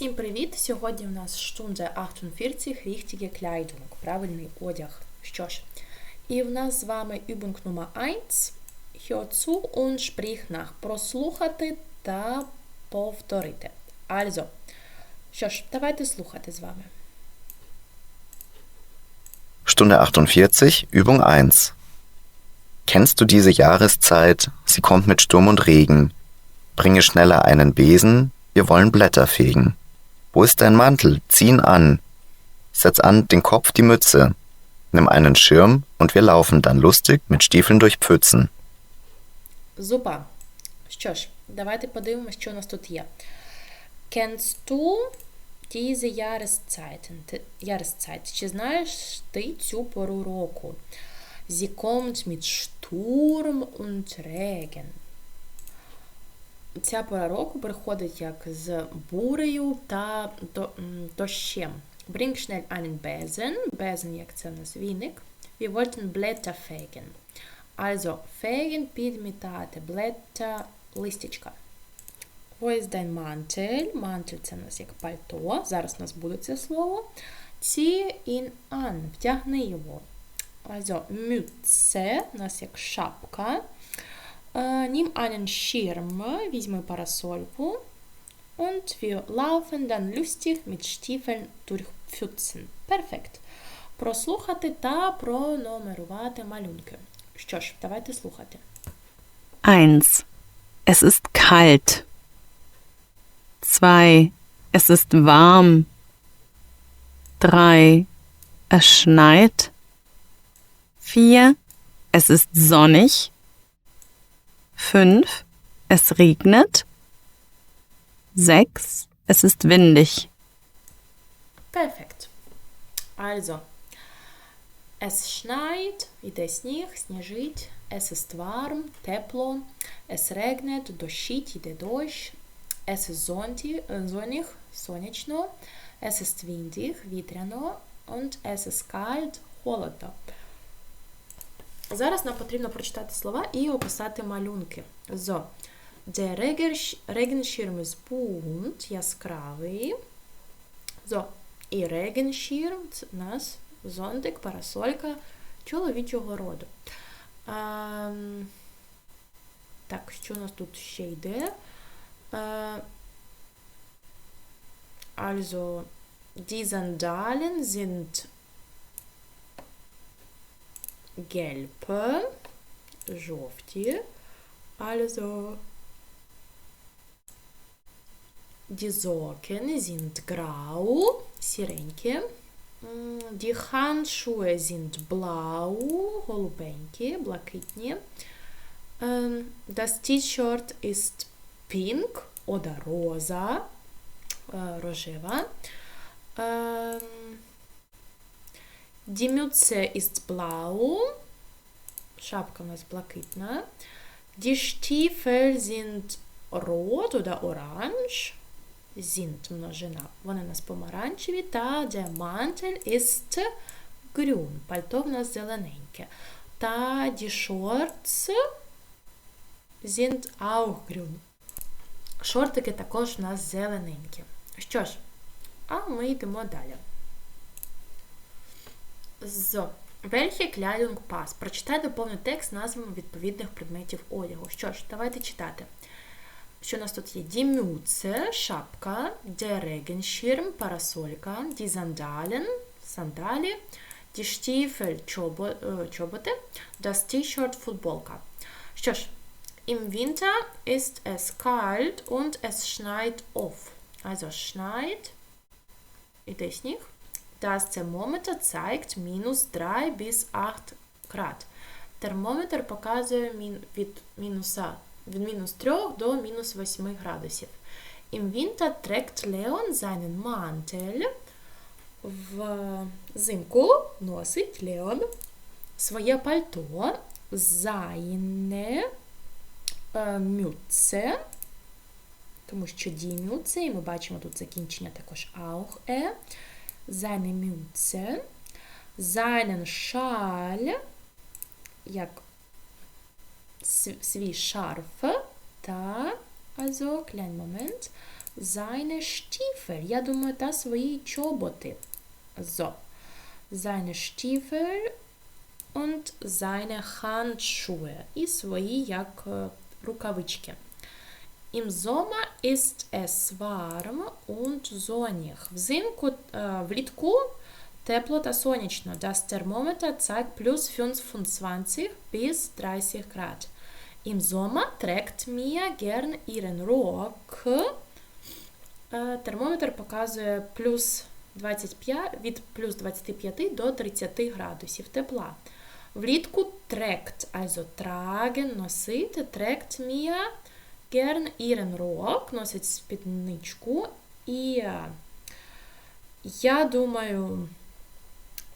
Всім привіт! Сьогодні у нас Stunde 48 richtige Kleidung, правильний одяг. Що ж, і в нас з вами Übung Nummer 1. Hör zu und sprich nach. Прослухати та повторити. Also, що ж, давайте слухати з вами. Stunde 48, Übung 1. Kennst du diese Jahreszeit? Sie kommt mit Sturm und Regen. Bringe schneller einen Besen, wir wollen Blätter fegen. Wo ist dein Mantel? Zieh ihn an. Setz an den Kopf die Mütze. Nimm einen Schirm und wir laufen dann lustig mit Stiefeln durch Pfützen. Зуба. Що ж, давайте подивимося, що у нас тут є. Kennst du diese Jahreszeiten? Ти- Jahreszeit. Чи знаєш ти цю пору року? Sie kommt mit Sturm und Regen. Ця пора року приходить як з бурею та дощем. Bring schnell einen Besen. Besen, як це у нас віник. Wir wollten Blätter fegen. Also, fegen підмітати, Blätter листячка. Wo ist dein Mantel? Mantel – це у нас як пальто. Зараз у нас буде це слово. Zieh ihn an. Втягни його. Also, Mütze – у нас як шапка. Äh, nimm einen Schirm, візьми парасольку. Und wir laufen dann lustig mit Stiefeln durch Pfützen. Perfekt. Прослухати та пронумерувати малюнки. Що ж, давайте слухати. 1. Es ist kalt. 2. Es ist warm. 3. Es schneit. 4. Es ist sonnig. 5. Es regnet. 6. Es ist windig. Perfekt. Also, es schneit, іде сніг, сніжить, es ist warm, тепло, es regnet, дощить, іде дощ, es ist sonti- äh, sonnig, сонячно, es ist windig, вітряно, und es ist kalt, холодно. Зараз нам потрібно прочитати слова і описати малюнки. So, der Regenschirm ist bunt, яскравий. So, і Regenschirm – це у нас зонтик, парасолька чоловічого роду. Ем, так, що у нас тут ще йде? Е, also, die Sandalen sind gelb, жовті. Also, die Socken sind grau, сіренькі. Die Handschuhe sind blau, голубенькі, блакитні. Ähm, Das T-Shirt ist pink oder rosa, äh, рожева. Die Mütze ist blau, шапка у нас блакитна. Die Stiefel sind rot oder orange. Sind множина. Вони у нас помаранчеві. Та der Mantel ist grün. Пальто в нас зелененьке. Та die Shorts sind auch grün. Шортики також у нас зелененькі. Що ж, а ми йдемо далі. З Welche Kleidung passt? Прочитай доповний текст назвами відповідних предметів одягу. Що ж, давайте читати. Що у нас тут є? Die Mütze, шапка, der Regenschirm, парасолька, die Sandalen, сандалі, die Stiefel, е, чоботи, das T-Shirt, футболка. Що ж, im Winter ist es kalt und es schneit oft. Also schneit, іде сніг. Das Thermometer zeigt minus 3 bis 8 Grad. Термометр показує від мінуса від мінус 3 до мінус 8 градусів. Im Winter trägt Leon seinen Mantel. Взимку носить Леон своє пальто. Seine е, Mütze. Тому що die Mütze, і ми бачимо тут закінчення також auch е. Seine Mütze. Seinen Schal, с- свій шарф та also, kleinen Moment, seine Stiefel. Я думаю, та свої чоботи. So. Seine Stiefel und seine Handschuhe. І свої як е, рукавички. Im Sommer ist es warm und sonnig. Взимку, е, влітку тепло та сонячно. Das Thermometer zeigt plus 25 bis 30 Grad. Im Sommer trägt Mia gern ihren Rock. Е, Термометр показує плюс 25, від плюс 25 до 30 градусів тепла. Влітку trägt, also tragen, носити, trägt Mia gern ihren Rock, носить спідничку. І е, я думаю,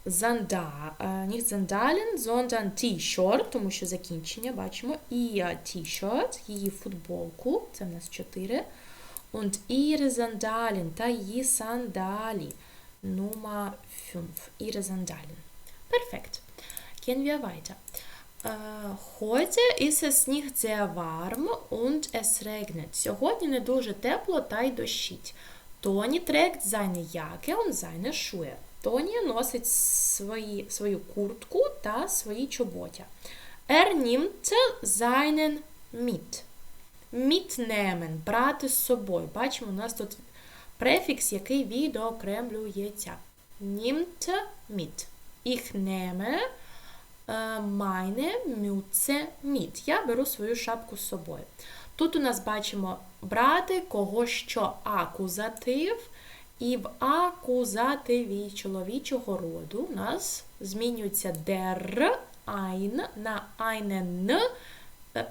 занда, е, nicht Sandalen, T-shirt, тому що закінчення бачимо. І е, T-shirt, її футболку, це в нас 4. Und ihre Sandalen, та її сандалі. Nummer 5. Ihre Sandalen. Perfekt. Gehen wir weiter. Heute ist es nicht sehr und es regnet. Сьогодні не дуже тепло та й дощить. Тоні trägt seine Jacke und seine Schuhe. Тоні носить свої, свою куртку та свої чоботя. Er nimmt seinen mit. Mitnehmen – брати з собою. Бачимо, у нас тут префікс, який відокремлюється. Nimmt mit. Ich nehme meine Mütze mit. Я беру свою шапку з собою. Тут у нас бачимо брати кого що акузатив, і в акузативі чоловічого роду у нас змінюється der, ein на einen е,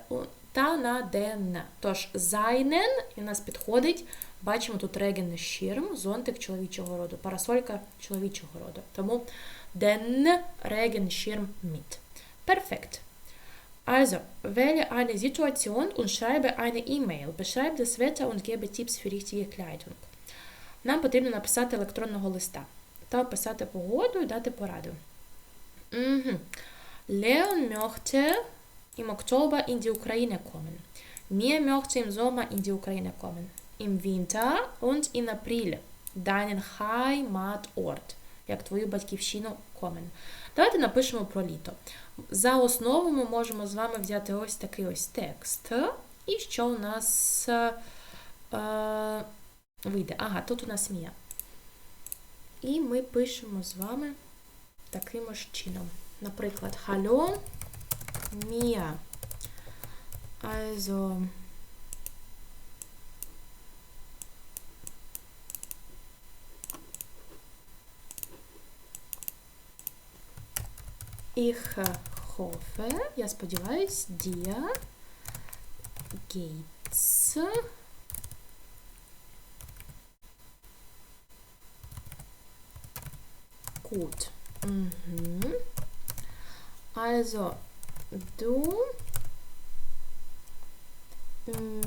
та на den. Тож seinen і у нас підходить, бачимо тут Regenschirm, зонтик чоловічого роду, парасолька чоловічого роду. Тому den Regenschirm mit. Perfekt. Also, wähle eine Situation und schreibe eine E-Mail. Beschreibe das Wetter und gebe Tipps für richtige Kleidung. Нам потрібно написати електронного листа та описати погоду і дати пораду. Mhm. Leon möchte im Oktober in die Ukraine kommen. Mia möchte im Sommer in die Ukraine kommen. Im Winter und in April deinen Heimatort, як твою батьківщину комmen. Давайте напишемо про літо. За основу ми можемо з вами взяти ось такий ось текст. І що у нас е, вийде? Ага, тут у нас Мія. І ми пишемо з вами таким ж чином. Наприклад, Hallo, Mia. Also, ich hoffe, я сподіваюсь, dir geht's gut. Mhm. Also, du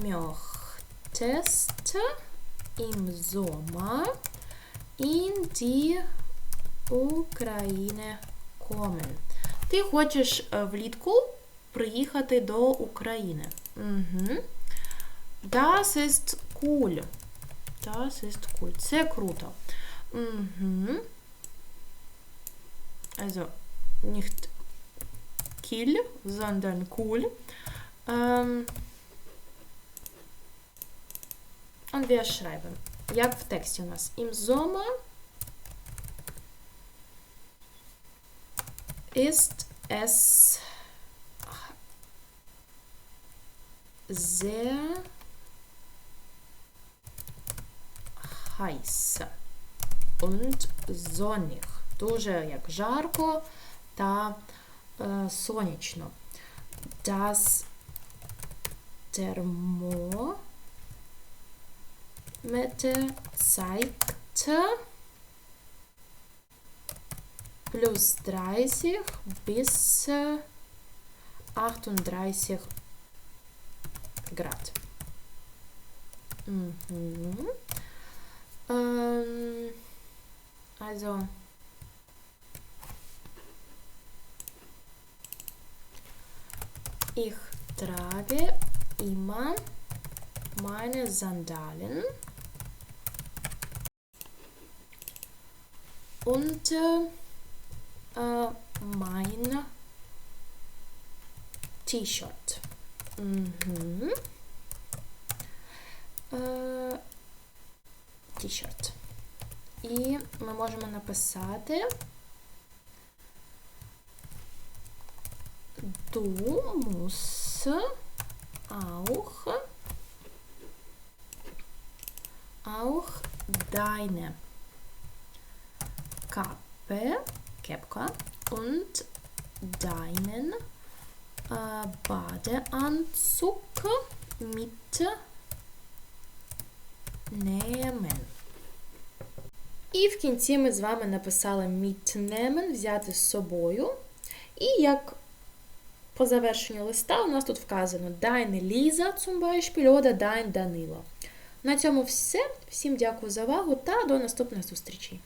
möchtest im Sommer in die Ukraine kommen. Ти хочеш е, влітку приїхати до України. Угу. Das ist cool. Das ist cool. Це круто. Угу. Also, nicht kill, sondern cool. Ähm, und wir schreiben, як в тексті у нас. Im Sommer ist es sehr heiß und sonnig. Дуже як жарко та е, сонячно. Das Thermometer zeigt plus 30 bis 38 Grad. Mhm. Ähm, also ich trage immer meine Sandalen und äh, äh, mein T-Shirt. Mhm. Е, T-shirt. І ми можемо написати Du musst auch, auch deine Kappe, Kepka und deinen äh, Badeanzug mitnehmen. І в кінці ми з вами написали mitnehmen, взяти з собою. І як по завершенню листа у нас тут вказано Deine Lisa zum Beispiel, oder Dein Danilo. На цьому все. Всім дякую за увагу та до наступних зустрічей.